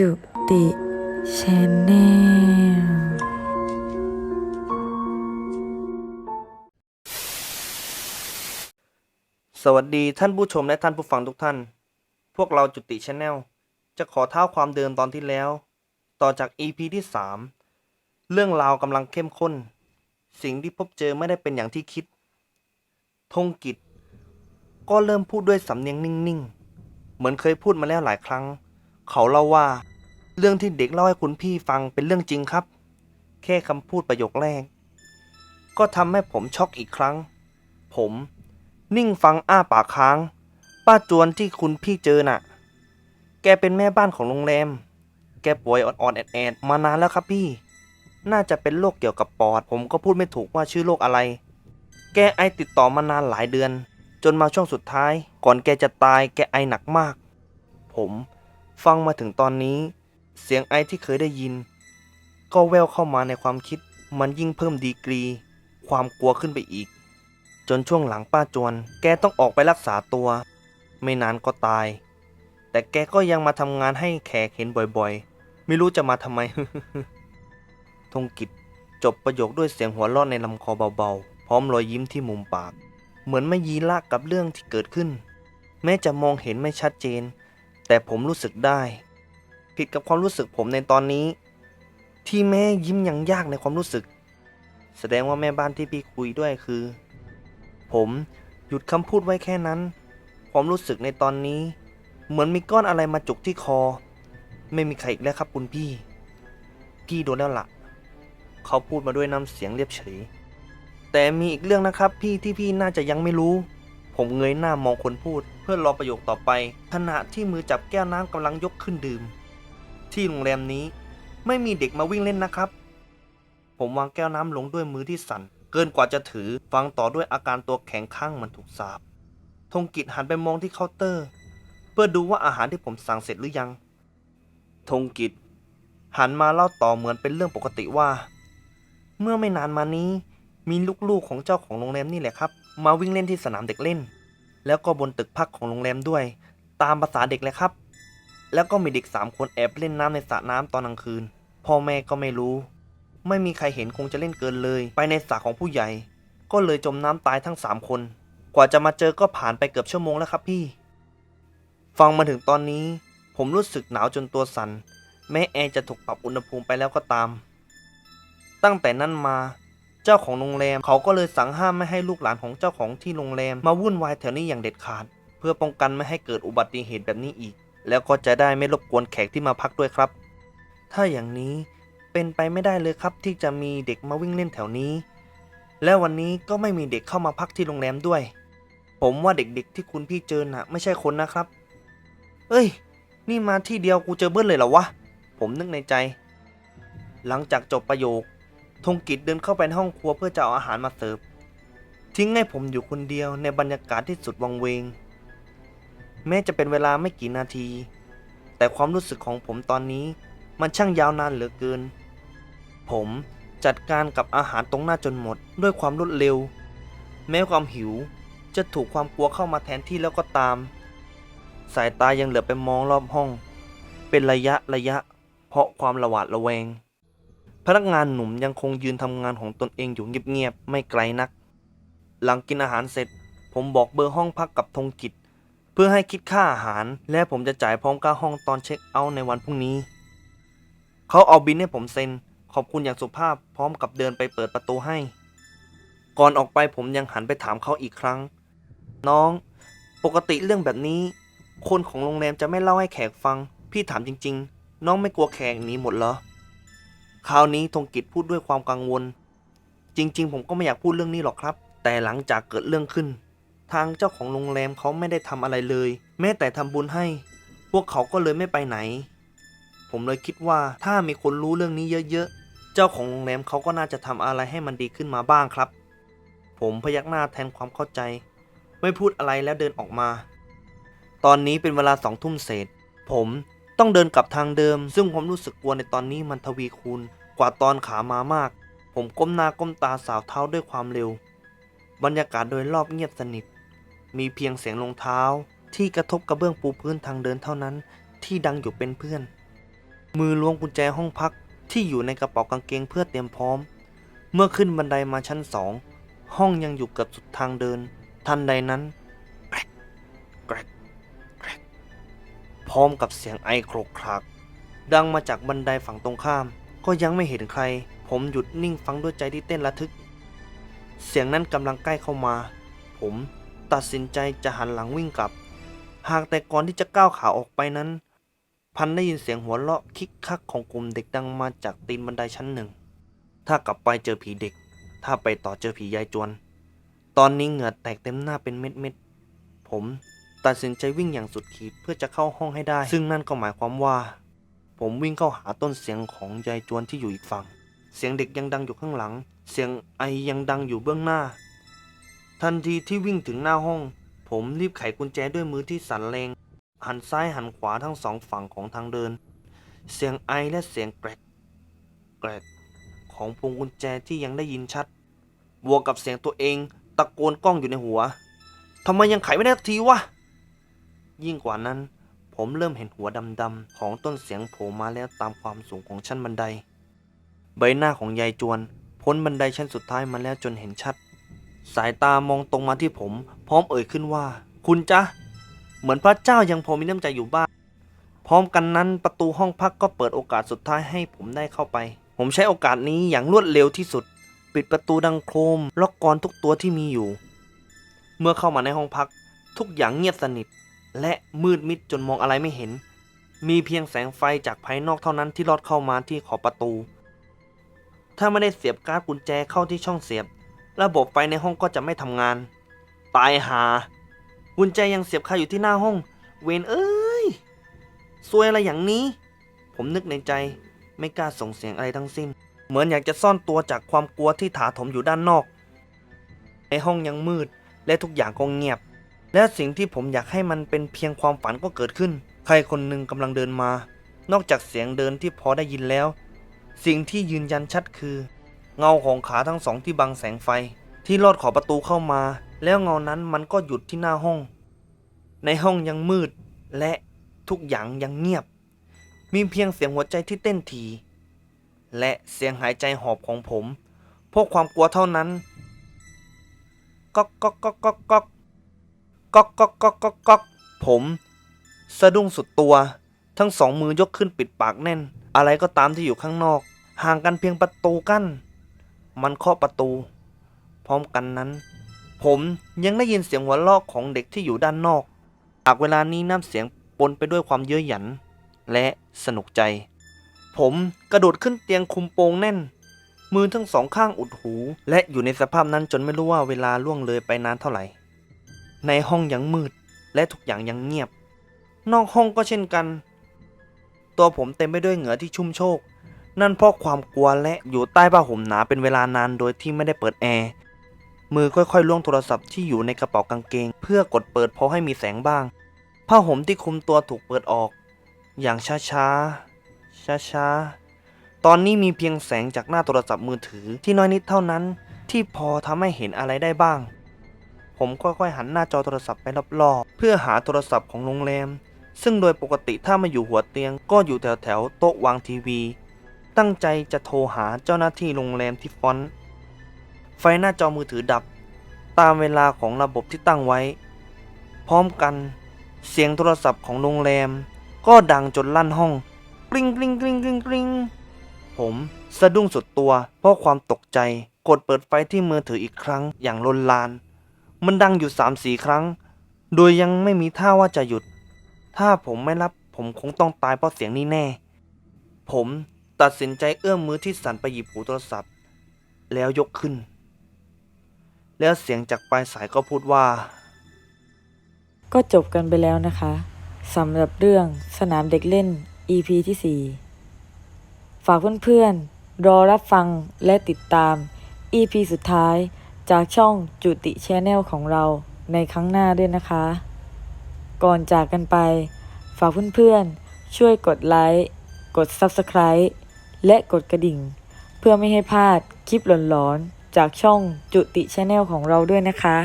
จุติชแนลสวัสดีท่านผู้ชมและท่านผู้ฟังทุกท่าน พวกเราจุติชแนลจะขอเท้าความเดิมตอนที่แล้ว ต่อจาก EP ที่ 3 เรื่องราวกำลังเข้มข้น สิ่งที่พบเจอไม่ได้เป็นอย่างที่คิด ธงกิจ ก็เริ่มพูดด้วยสำเนียงนิ่ง ๆ เหมือนเคยพูดมาแล้วหลายครั้ง เขาเล่าว่า เรื่องที่เด็กเล่าให้คุณพี่ฟังเป็นเรื่องจริงครับ แค่คำพูดประโยคแรก ก็ทำให้ผมช็อกอีกครั้ง ผม นิ่งฟังอ้าปากค้าง ป้าจวนที่คุณพี่เจอน่ะ แกเป็นแม่บ้านของโรงแรม แกป่วยอ่อนๆแอดๆมานานแล้วครับพี่ น่าจะเป็นโรคเกี่ยวกับปอด ผมก็พูดไม่ถูกว่าชื่อโรคอะไร แกไอติดต่อมานานหลายเดือน จนมาช่วงสุดท้าย ก่อนแกจะตาย แกไอหนักมาก ผม ฟังมาถึงตอนนี้ เสียงไอที่เคยได้ยิน ก็แววเข้ามาในความคิดมันยิ่งเพิ่มดีกรี ความกลัวขึ้นไปอีก จนช่วงหลังป้าจวน แกต้องออกไปรักษาตัว ไม่นานก็ตาย แต่แกก็ยังมาทำงานให้แขกเห็นบ่อยๆ ไม่รู้จะมาทำไมธงกิจจบประโยคด้วยเสียงหัวเราะในลำคอเบาๆ พร้อมรอยยิ้มที่มุมปาก เหมือนไม่ยีละกับเรื่องที่เกิดขึ้น แม้จะมองเห็นไม่ชัดเจน แต่ผมรู้สึกได้ ผิดกับความรู้สึกผมในตอนนี้ ที่แม่ยิ้มยังยากในความรู้สึก แสดงว่าแม่บ้านที่พี่คุยด้วยคือ ผมหยุดคำพูดไว้แค่นั้น ความรู้สึกในตอนนี้ เหมือนมีก้อนอะไรมาจุกที่คอ ไม่มีใครอีกแล้วครับคุณพี่ พี่โดนแล้วละ่ะ เขาพูดมาด้วยน้ำเสียงเรียบเฉย แต่มีอีกเรื่องนะครับพี่ที่พี่น่าจะยังไม่รู้ ผมเงยหน้ามองคนพูด เพื่อรอประโยคต่อไป ขณะที่มือจับแก้วน้ำกำลังยกขึ้นดื่ม ที่โรงแรมนี้ ไม่มีเด็กมาวิ่งเล่นนะครับ ผมวางแก้วน้ำลงด้วยมือที่สั่น เกินกว่าจะถือ ฟังต่อด้วยอาการตัวแข็งข้างมันถูกสาบธงกิจหันไปมองที่เคาน์เตอร์ เพื่อดูว่าอาหารที่ผมสั่งเสร็จหรือยังธงกิจหันมาเล่าต่อเหมือนเป็นเรื่องปกติว่า เมื่อไม่นานมานี้มีลูกๆของเจ้าของโรงแรมนี่แหละครับ มาวิ่งเล่นที่สนามเด็กเล่น แล้วก็บนตึกพักของโรงแรมด้วย ตามภาษาเด็กเลยครับ แล้วก็มีเด็กสามคนแอบเล่นน้ำในสระน้ำตอนกลางคืน พ่อแม่ก็ไม่รู้ ไม่มีใครเห็นคงจะเล่นเกินเลย ไปในสระของผู้ใหญ่ ก็เลยจมน้ำตายทั้งสามคน กว่าจะมาเจอก็ผ่านไปเกือบชั่วโมงแล้วครับพี่ ฟังมาถึงตอนนี้ ผมรู้สึกหนาวจนตัวสัน่นแม้แอร์จะถูกปรับอุณหภูมิไปแล้วก็ตาม ตั้งแต่นั้นมา เจ้าของโรงแรม เขาก็เลยสั่งห้ามไม่ให้ลูกหลานของเจ้าของที่โรงแรม มาวุ่นวายแถวนี้อย่างเด็ดขาด เพื่อป้องกันไม่ให้เกิดอุบัติเหตุแบบนี้อีก แล้วก็จะได้ไม่รบกวนแขกที่มาพักด้วยครับ ถ้าอย่างนี้เป็นไปไม่ได้เลยครับที่จะมีเด็กมาวิ่งเล่นแถวนี้ และวันนี้ก็ไม่มีเด็กเข้ามาพักที่โรงแรมด้วย ผมว่าเด็กๆที่คุณพี่เจอน่ะ ไม่ใช่คนนะครับ เอ้ย นี่มาที่เดียวกูเจอเบิ้ลเลยเหรอวะผมนึกในใจ หลังจากจบประโยค ธงกิจเดินเข้าไปในห้องครัวเพื่อจะเอาอาหารมาเสิร์ฟ ทิ้งให้ผมอยู่คนเดียวในบรรยากาศที่สุดวังเวง แม้จะเป็นเวลาไม่กี่นาที แต่ความรู้สึกของผมตอนนี้มันช่างยาวนานเหลือเกิน ผมจัดการกับอาหารตรงหน้าจนหมดด้วยความรวดเร็ว แม้ความหิวจะถูกความกลัวเข้ามาแทนที่แล้วก็ตาม สายตายังเหลือไปมองรอบห้อง เป็นระยะระยะ เพราะความระหวาดระแวง พนักงานหนุ่มยังคงยืนทำงานของตนเองอยู่เงียบๆไม่ไกลนัก หลังกินอาหารเสร็จ ผมบอกเบอร์ห้องพักกับธงกิจ เพื่อให้คิดค่าอาหาร และผมจะจ่ายพร้อมค่าห้องตอนเช็คเอาท์ในวันพรุ่งนี้ เขาเอาบินให้ผมเซ็น ขอบคุณอย่างสุภาพพร้อมกับเดินไปเปิดประตูให้ ก่อนออกไปผมยังหันไปถามเขาอีกครั้ง น้อง ปกติเรื่องแบบนี้ คนของโรงแรมจะไม่เล่าให้แขกฟัง พี่ถามจริง ๆ น้องไม่กลัวแขกหนีหมดเหรอ คราวนี้ธงกิจพูดด้วยความกังวล จริง ๆ ผมก็ไม่อยากพูดเรื่องนี้หรอกครับ แต่หลังจากเกิดเรื่องขึ้น ทางเจ้าของโรงแรมเขาไม่ได้ทำอะไรเลย แม้แต่ทำบุญให้ พวกเขาก็เลยไม่ไปไหน ผมเลยคิดว่าถ้ามีคนรู้เรื่องนี้เยอะๆ เจ้าของโรงแรมเขาก็น่าจะทำอะไรให้มันดีขึ้นมาบ้างครับ ผมพยักหน้าแทนความเข้าใจ ไม่พูดอะไรแล้วเดินออกมา ตอนนี้เป็นเวลาสองทุ่มเศษ ผมต้องเดินกลับทางเดิม ซึ่งผมรู้สึกกลัวในตอนนี้มันทวีคูณ กว่าตอนขามามาก ผมก้มหน้าก้มตาสาวเท้าด้วยความเร็ว บรรยากาศโดยรอบเงียบสนิท มีเพียงเสียงรองเท้าที่กระทบกระเบื้องปูพื้นทางเดินเท่านั้น ที่ดังอยู่เป็นเพื่อน มือล้วงกุญแจห้องพักที่อยู่ในกระเป๋ากางเกงเพื่อเตรียมพร้อม เมื่อขึ้นบันไดมาชั้นสองห้องยังอยู่เกือบสุดทางเดิน ทันใดนั้นแกรกแกรกแกรกพร้อมกับเสียงไอโครกครากดังมาจากบันไดฝั่งตรงข้าม ก็ยังไม่เห็นใคร ผมหยุดนิ่งฟังด้วยใจที่เต้นระทึก เสียงนั้นกำลังใกล้เข้ามา ผมตัดสินใจจะหันหลังวิ่งกลับ หากแต่ก่อนที่จะก้าวขาออกไปนั้น พันได้ยินเสียงหัวเราะคิกคักของกลุ่มเด็กดังมาจากตีนบันไดชั้นหนึ่ง ถ้ากลับไปเจอผีเด็ก ถ้าไปต่อเจอผียายจวน ตอนนี้เหงื่อแตกเต็มหน้าเป็นเม็ดเม็ดๆผมตัดสินใจวิ่งอย่างสุดขีดเพื่อจะเข้าห้องให้ได้ ซึ่งนั่นก็หมายความว่า ผมวิ่งเข้าหาต้นเสียงของยายจวนที่อยู่อีกฝั่ง เสียงเด็กยังดังอยู่ข้างหลัง เสียงไอยังดังอยู่เบื้องหน้า ทันทีที่วิ่งถึงหน้าห้อง ผมรีบไขกุญแจด้วยมือที่สั่นแรง หันซ้ายหันขวาทั้งสองฝั่งของทางเดิน เสียงไอและเสียงแกรกแกรกของพวงกุญแจที่ยังได้ยินชัด บวกกับเสียงตัวเองตะโกนกล้องอยู่ในหัวทำไมยังไขไม่ได้สักทีวะ ยิ่งกว่านั้น ผมเริ่มเห็นหัวดำๆของต้นเสียงโผล่มาแล้วตามความสูงของชั้นบันได ใบหน้าของยายจวน พ้นบันไดชั้นสุดท้ายมาแล้วจนเห็นชัด สายตามองตรงมาที่ผม พร้อมเอ่ยขึ้นว่า คุณจ๊ะ เหมือนพระเจ้ายังพอมีน้ำใจอยู่บ้าง พร้อมกันนั้นประตูห้องพักก็เปิดโอกาสสุดท้ายให้ผมได้เข้าไป ผมใช้โอกาสนี้อย่างรวดเร็วที่สุด ปิดประตูดังโครมล็อกกลอนทุกตัวที่มีอยู่ เมื่อเข้ามาในห้องพัก ทุกอย่างเงียบสนิท และมืดมิดจนมองอะไรไม่เห็น มีเพียงแสงไฟจากภายนอกเท่านั้นที่ลอดเข้ามาที่ขอบประตู ถ้าไม่ได้เสียบการ์ดกุญแจเข้าที่ช่องเสียบ ระบบไฟในห้องก็จะไม่ทำงาน ตายหา กุญแจยังเสียบคาอยู่ที่หน้าห้อง เวนเอ้ยซวยอะไรอย่างนี้ ผมนึกในใจไม่กล้าส่งเสียงอะไรทั้งสิ้น เหมือนอยากจะซ่อนตัวจากความกลัวที่ถาถมอยู่ด้านนอก ในห้องยังมืดและทุกอย่างก็เงียบ และสิ่งที่ผมอยากให้มันเป็นเพียงความฝันก็เกิดขึ้น ใครคนหนึ่งกำลังเดินมา นอกจากเสียงเดินที่พอได้ยินแล้ว สิ่งที่ยืนยันชัดคือ เงาของขาทั้งสองที่บังแสงไฟ ที่ลอดขอบประตูเข้ามา แล้วเงานั้นมันก็หยุดที่หน้าห้อง ในห้องยังมืด และทุกอย่างยังเงียบ มีเพียงเสียงหัวใจที่เต้นทีและเสียงหายใจหอบของผมพราะความกลัวเท่านั้นก๊อกก๊อกก๊อกก๊อกก๊อก ก๊อกก๊อกก๊อกก๊อกก๊อกผม สะดุ้งสุดตัว ทั้งสองมือยกขึ้นปิดปากแน่น อะไรก็ตามที่อยู่ข้างนอก ห่างกันเพียงประตูกั้น มันเคาะประตู พร้อมกันนั้น ผมยังได้ยินเสียงหัวเราะของเด็กที่อยู่ด้านนอกจากเวลานี้น้ำเสียงปนไปด้วยความเย้ยหยัน และสนุกใจ ผมกระโดดขึ้นเตียงคุมโปงแน่น มือทั้งสองข้างอุดหู และอยู่ในสภาพนั้นจนไม่รู้ว่าเวลาล่วงเลยไปนานเท่าไหร่ ในห้องยังมืด และทุกอย่างยังเงียบ นอกห้องก็เช่นกัน ตัวผมเต็มไปด้วยเหงื่อที่ชุ่มโชก นั่นเพราะความกลัวและอยู่ใต้ผ้าห่มหนาเป็นเวลานานโดยที่ไม่ได้เปิดแอร์มือค่อยๆล่วงโทรศัพท์ที่อยู่ในกระเป๋ากางเกง เพื่อกดเปิดพอให้มีแสงบ้าง ผ้าห่มที่คลุมตัวถูกเปิดออก อย่างช้าๆช้าๆตอนนี้มีเพียงแสงจากหน้าโทรศัพท์มือถือที่น้อยนิดเท่านั้น ที่พอทำให้เห็นอะไรได้บ้าง ผมค่อยๆหันหน้าจอโทรศัพท์ไปรอบๆ เพื่อหาโทรศัพท์ของโรงแรม ซึ่งโดยปกติถ้ามาอยู่หัวเตียง ก็อยู่แถวๆโต๊ะวางทีวี ตั้งใจจะโทรหาเจ้าหน้าที่โรงแรมที่ฟอนต์ไฟหน้าจอมือถือดับ ตามเวลาของระบบที่ตั้งไว้ พร้อมกัน เสียงโทรศัพท์ของโรงแรม ก็ดังจนลั่นห้องกริงกริงกริงกริงกริงผมสะดุ้งสุดตัวเพราะความตกใจ กดเปิดไฟที่มือถืออีกครั้งอย่างลนลาน มันดังอยู่สามสี่ครั้ง โดยยังไม่มีท่าว่าจะหยุด ถ้าผมไม่รับผมคงต้องตายเพราะเสียงนี้แน่ ผมตัดสินใจเอื้อมมือที่สั่นไปหยิบหูโทรศัพท์ แล้วยกขึ้น แล้วเสียงจากปลายสายก็พูดว่า ก็จบกันไปแล้วนะคะสำหรับเรื่องสนามเด็กเล่น EP ที่ 4 ฝากเพื่อนๆรอรับฟังและติดตาม EP สุดท้าย จากช่องจุติแชนแนลของเราในครั้งหน้าด้วยนะคะ ก่อนจากกันไป ฝากเพื่อนๆ ช่วยกดไลค์ กด Subscribe และกดกระดิ่ง เพื่อไม่ให้พลาดคลิปหลอนๆ จากช่องจุติแชนแนลของเราด้วยนะคะ